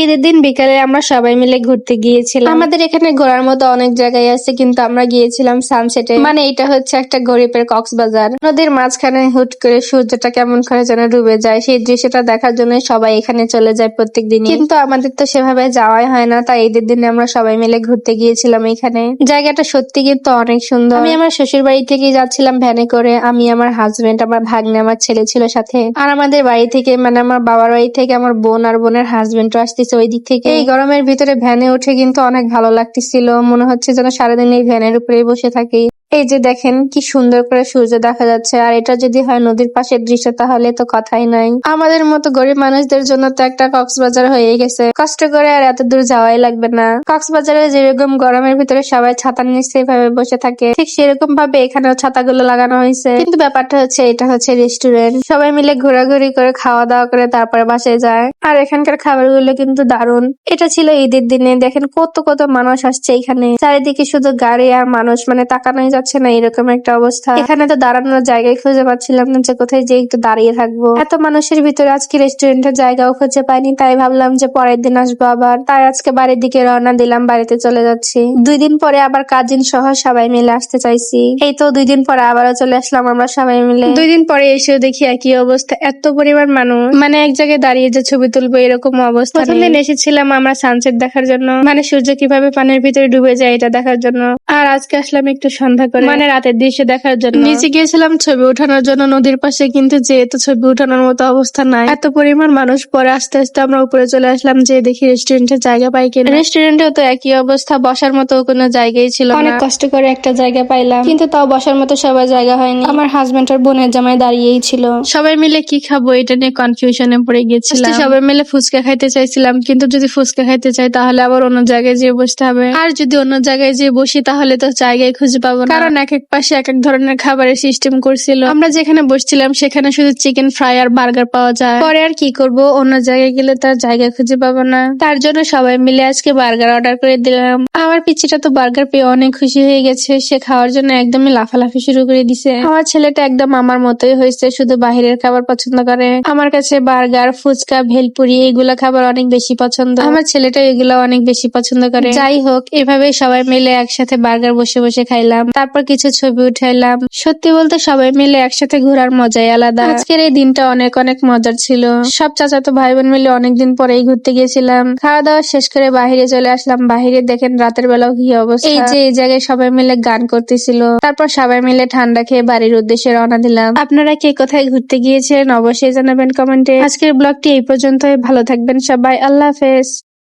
ঈদের দিন বিকালে আমরা সবাই মিলে ঘুরতে গিয়েছিলাম। আমাদের এখানে ঘোরার মতো অনেক জায়গায় আছে, কিন্তু আমরা গিয়েছিলাম সানসেটে মানে এটা হচ্ছে একটা গরিবের কক্সবাজার। নদীর মাঝখানে হুট করে সূর্যটা কেমন করে যেন ডুবে যায়। সেই দৃশ্যটা দেখার জন্য সবাই এখানে চলে যায় প্রত্যেক দিন কিন্তু আমাদের তো সেভাবে যাওয়াই হয় না, তাই ঈদের দিনে আমরা সবাই মিলে ঘুরতে গিয়েছিলাম এখানে। জায়গাটা সত্যি কিন্তু অনেক সুন্দর। আমি আমার শ্বশুর বাড়ি থেকে যাচ্ছিলাম ভ্যানে করে। আমি আমার হাজবেন্ড আমার ভাগ্নে, আমার ছেলে ছিল সাথে। আর আমাদের বাড়ি থেকে মানে আমার বাবার বাড়ি থেকে আমার বোন আর বোনের হাজবেন্ড হাজবেন্ডও আসতেছে ওই দিক থেকে। এই গরমের ভিতরে ভ্যানে উঠে কিন্তু অনেক ভালো লাগতেছিল। মনে হচ্ছে যেন সারাদিন এই ভ্যানের উপরেই বসে থাকি। এই যে দেখেন, কি সুন্দর করে সূর্য দেখা যাচ্ছে। আর এটা যদি হয় নদীর পাশের দৃশ্য, তাহলে তো কথাই নাই। আমাদের মতো গরিব মানুষদের জন্য তো একটা কক্সবাজার হয়ে গেছে। কষ্ট করে আর এত দূর যাওয়াই লাগবে না। কক্সবাজারে যেরকম গরমের ভিতরে সবাই ছাতা নিচে এভাবে বসে থাকে, ঠিক সেরকম ভাবে এখানেও ছাতাগুলো লাগানো হয়েছে। কিন্তু ব্যাপারটা হচ্ছে, এটা হচ্ছে রেস্টুরেন্ট সবাই মিলে ঘোরাঘুরি করে খাওয়া দাওয়া করে তারপরে বাসায় যায়। আর এখানকার খাবারগুলো কিন্তু দারুণ। এটা ছিল ঈদের দিনে। দেখেন কত কত মানুষ আসছে এখানে। চারিদিকে শুধু গাড়ি আর মানুষ মানে তাকানোই যাচ্ছে না এরকম একটা অবস্থা। এখানে তো দাঁড়ানোর জায়গায় খুঁজে পাচ্ছিলাম না যে কোথায় যে একটু দাঁড়িয়ে থাকব। এত মানুষের ভিতরে আজকে রেস্টুরেন্টের জায়গাও খুঁজে পাইনি তাই ভাবলাম যে পরের দিন আসব আবার। তাই আজকে বাড়ির দিকে রওনা দিলাম বাড়িতে চলে যাচ্ছি। দুই দিন পরে আবার কাজিন সহ সবাই মিলে আসতে চাইছি। এই তো দুই দিন পরে আবারও চলে আসলাম আমরা সবাই মিলে। দুই দিন পরে এসেও দেখি একই অবস্থা এত পরিমাণ মানুষ। মানে এক জায়গায় দাঁড়িয়ে যে ছবি তুলবো এরকম অবস্থা প্রথম দিন এসেছিলাম আমরা সানসেট দেখার জন্য। মানে সূর্য কীভাবে পানির ভিতরে ডুবে যায় এটা দেখার জন্য। আর আজকে আসলাম একটু সন্ধ্যা করে মানে রাতের দৃশ্য দেখার জন্য। নিচে গিয়েছিলাম ছবি ওঠানোর জন্য নদীর পাশে কিন্তু যেহেতু ছবি ওঠানোর মতো অবস্থা নাই। এত পরিমাণ মানুষ পরে আস্তে আস্তে আমরা উপরে চলে আসলাম যে দেখি রেস্টুরেন্টের জায়গা পাই কিনা। রেস্টুরেন্টেও তো একই অবস্থা বসার মতো কোনো জায়গাই ছিল অনেক কষ্ট করে একটা জায়গা পাইলাম কিন্তু তাও বসার মতো সবাই জায়গা হয়নি। আমার হাজবেন্ড আর বোনের জামাই দাঁড়িয়েই ছিল। সবাই মিলে কি খাব এটা নিয়ে কনফিউশনে পড়ে গেছিলাম সবাই মিলে ফুচকা খাইতে চাইছিলাম কিন্তু যদি ফুচকা খাইতে চাই তাহলে আবার অন্য জায়গায় যেয়ে বসতে হবে। আর যদি অন্য জায়গায় যেয়ে বসি তাহলে তো জায়গায় খুঁজে পাবো না। কারণ এক এক পাশে এক এক ধরনের খাবারের সিস্টেম করছিল। আমরা যেখানে বসছিলাম, সেখানে শুধু চিকেন ফ্রাই আর বার্গার পাওয়া যায়। পরে আর কি করব? অন্য জায়গায় গেলে তার জায়গা খুঁজে পাবো না। তার জন্য সবাই মিলে আজকে বার্গার অর্ডার করে দিলাম। আমার পিচিটা তো বার্গার পেয়ে অনেক খুশি হয়ে গেছে। সে খাওয়ার জন্য একদমই লাফালাফি শুরু করে দিছে। আমার ছেলেটা একদম আমার মতোই হয়েছে, শুধু বাহিরের খাবার পছন্দ করে। আমার কাছে বার্গার ফুচকা, ভেলপুরি, এগুলা খাবার অনেক বেশি পছন্দ। আমার ছেলেটা এগুলো অনেক বেশি পছন্দ করে। যাই হোক এভাবে সবাই মিলে একসাথে বার্গার বসে বসে খাইলাম। তারপর কিছু ছবি উঠাইলাম। সত্যি বলতে সবাই মিলে একসাথে ঘোরার মজাই আলাদা। আজকের এই দিনটা অনেক অনেক মজার ছিল। সব চাচাতো ভাই বোন মিলে অনেকদিন পরেই ঘুরতে গিয়েছিলাম খাওয়া দাওয়া শেষ করে বাহিরে চলে আসলাম। বাহিরে দেখেন রাতের বেলাও কি অবস্থা। এই যে, এই জায়গায় সবাই মিলে গান করতেছিল। তারপর সবাই মিলে ঠান্ডা খেয়ে বাড়ির উদ্দেশ্যে রওনা দিলাম। আপনারা কে কোথায় ঘুরতে গিয়েছেন অবশ্যই জানাবেন কমেন্টে। আজকের ব্লগটি এই পর্যন্তই। ভালো থাকবেন সবাই। আল্লাহ হাফেজ।